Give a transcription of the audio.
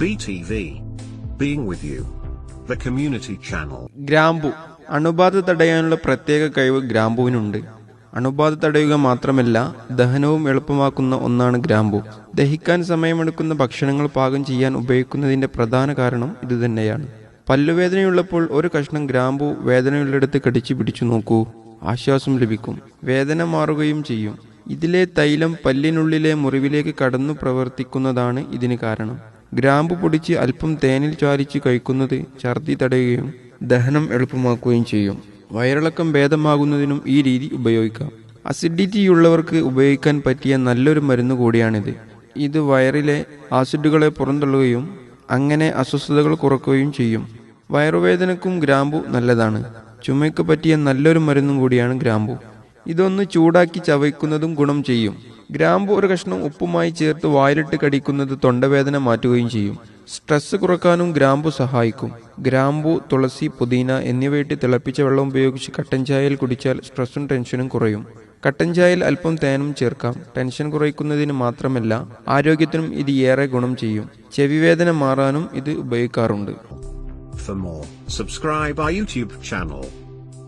BTV. Being with you. The community channel. ഗ്രാമ്പു അണുബാധ തടയാനുള്ള പ്രത്യേക കഴിവ് ഗ്രാമ്പുവിനുണ്ട് അണുബാധ തടയുക മാത്രമല്ല ദഹനവും എളുപ്പമാക്കുന്ന ഒന്നാണ് ഗ്രാമ്പു ദഹിക്കാൻ സമയമെടുക്കുന്ന ഭക്ഷണങ്ങൾ പാകം ചെയ്യാൻ ഉപയോഗിക്കുന്നതിന്റെ പ്രധാന കാരണം ഇതുതന്നെയാണ് പല്ലുവേദനയുള്ളപ്പോൾ ഒരു കഷ്ണം ഗ്രാമ്പു വേദനയുള്ളിടത്ത് കടിച്ചു പിടിച്ചു നോക്കൂ ആശ്വാസം ലഭിക്കും വേദന മാറുകയും ചെയ്യും ഇതിലെ തൈലം പല്ലിനുള്ളിലെ മുറിവിലേക്ക് കടന്നു പ്രവർത്തിക്കുന്നതാണ് ഇതിന് കാരണം ഗ്രാമ്പു പൊടിച്ച് അല്പം തേനിൽ ചാലിച്ച് കഴിക്കുന്നത് ഛർദി തടയുകയും ദഹനം എളുപ്പമാക്കുകയും ചെയ്യും. വയറിളക്കം ഭേദമാകുന്നതിനും ഈ രീതി ഉപയോഗിക്കാം. അസിഡിറ്റി ഉള്ളവർക്ക് ഉപയോഗിക്കാൻ പറ്റിയ നല്ലൊരു മരുന്ന് കൂടിയാണിത്. ഇത് വയറിലെ ആസിഡുകളെ പുറന്തള്ളുകയും അങ്ങനെ അസ്വസ്ഥതകൾ കുറക്കുകയും ചെയ്യും. വയറുവേദനക്കും ഗ്രാമ്പു നല്ലതാണ്. ചുമയ്ക്ക് പറ്റിയ നല്ലൊരു മരുന്നും കൂടിയാണ് ഗ്രാമ്പു. ഇതൊന്ന് ചൂടാക്കി ചവയ്ക്കുന്നതും ഗുണം ചെയ്യും. ഗ്രാമ്പു ഒരു കഷ്ണം ഉപ്പുമായി ചേർത്ത് വായിലിട്ട് കടിക്കുന്നത് തൊണ്ടവേദന മാറ്റുകയും ചെയ്യും. സ്ട്രെസ് കുറക്കാനും ഗ്രാമ്പു സഹായിക്കും. ഗ്രാമ്പു തുളസി പുതിന എന്നിവയിട്ട് തിളപ്പിച്ച വെള്ളം ഉപയോഗിച്ച് കട്ടൻ ചായയിൽ കുടിച്ചാൽ സ്ട്രെസ്സും ടെൻഷനും കുറയും. കട്ടൻ ചായയിൽ അല്പം തേനും ചേർക്കാം. ടെൻഷൻ കുറയ്ക്കുന്നതിന് മാത്രമല്ല ആരോഗ്യത്തിനും ഇത് ഏറെ ഗുണം ചെയ്യും. ചെവിവേദന മാറാനും ഇത് ഉപയോഗിക്കാറുണ്ട്. For more, subscribe our YouTube channel.